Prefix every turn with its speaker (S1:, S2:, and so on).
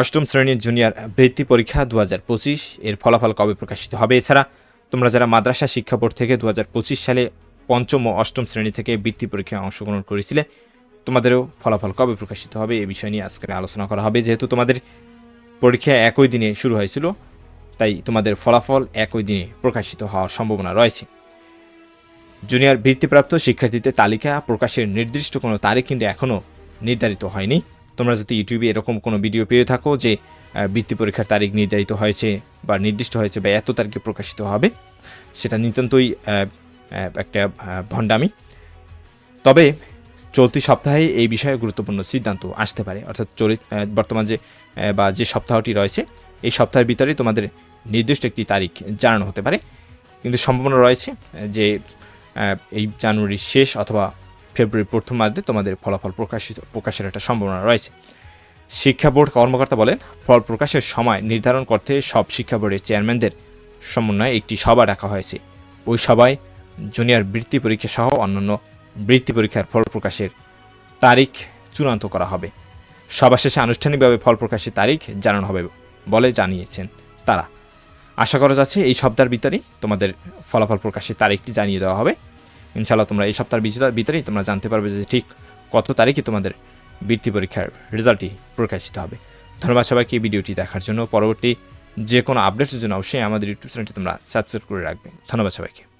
S1: অষ্টম শ্রেণির জুনিয়র বৃত্তি পরীক্ষা দু হাজার পঁচিশ, এর ফলাফল কবে প্রকাশিত হবে? এছাড়া তোমরা যারা মাদ্রাসা শিক্ষা বোর্ড থেকে দু হাজার পঁচিশ সালে পঞ্চম ও অষ্টম শ্রেণি থেকে বৃত্তি পরীক্ষায় অংশগ্রহণ করেছিলে, তোমাদেরও ফলাফল কবে প্রকাশিত হবে এ বিষয় নিয়ে আজকে আলোচনা করা হবে। যেহেতু তোমাদের পরীক্ষা একই দিনে শুরু হয়েছিল, তাই তোমাদের ফলাফল একই দিনে প্রকাশিত হওয়ার সম্ভাবনা রয়েছে। জুনিয়র বৃত্তিপ্রাপ্ত শিক্ষার্থীদের তালিকা প্রকাশের নির্দিষ্ট কোনো তারিখ কিন্তু এখনও নির্ধারিত হয়নি। তোমরা যদি ইউটিউবে এরকম কোনো ভিডিও পেয়ে থাকো যে বৃত্তি পরীক্ষার তারিখ নির্ধারিত হয়েছে বা নির্দিষ্ট হয়েছে বা এত তারিখে প্রকাশিত হবে, সেটা নিতান্তই একটা ভণ্ডামি। তবে চলতি সপ্তাহে এই বিষয়ে গুরুত্বপূর্ণ সিদ্ধান্ত আসতে পারে। অর্থাৎ চলি বর্তমান যে বা যে সপ্তাহটি রয়েছে, এই সপ্তাহের ভিতরে তোমাদের নির্দিষ্ট একটি তারিখ জানানো হতে পারে। কিন্তু সম্ভাবনা রয়েছে যে এই জানুয়ারির শেষ অথবা ফেব্রুয়ারির প্রথম মার্ধে তোমাদের ফলাফল প্রকাশিত প্রকাশের একটা সম্ভাবনা রয়েছে। শিক্ষা বোর্ড কর্মকর্তা বলেন, ফল প্রকাশের সময় নির্ধারণ করতে সব শিক্ষা বোর্ডের চেয়ারম্যানদের সমন্বয়ে একটি সভা ডাকা হয়েছে। ওই সভায় জুনিয়র বৃত্তি পরীক্ষা সহ অন্যান্য বৃত্তি পরীক্ষার ফল প্রকাশের তারিখ চূড়ান্ত করা হবে। সভা শেষে আনুষ্ঠানিকভাবে ফল প্রকাশের তারিখ জানানো হবে বলে জানিয়েছেন তারা। আশা করা যাচ্ছে এই সপ্তাহের ভিতরেই তোমাদের ফলাফল প্রকাশের তারিখটি জানিয়ে দেওয়া হবে। ইনশাল্লাহ তোমরা এই সপ্তাহের বিজেতার ভিতরেই তোমরা জানতে পারবে যে ঠিক কত তারিখে তোমাদের বৃত্তি পরীক্ষার রেজাল্টটি প্রকাশিত হবে। ধন্যবাদ সবাইকে ভিডিওটি দেখার জন্য। পরবর্তী যে কোনো আপডেটের জন্য অবশ্যই আমাদের ইউটিউব চ্যানেলটি তোমরা সাবস্ক্রাইব করে রাখবে। ধন্যবাদ সবাইকে।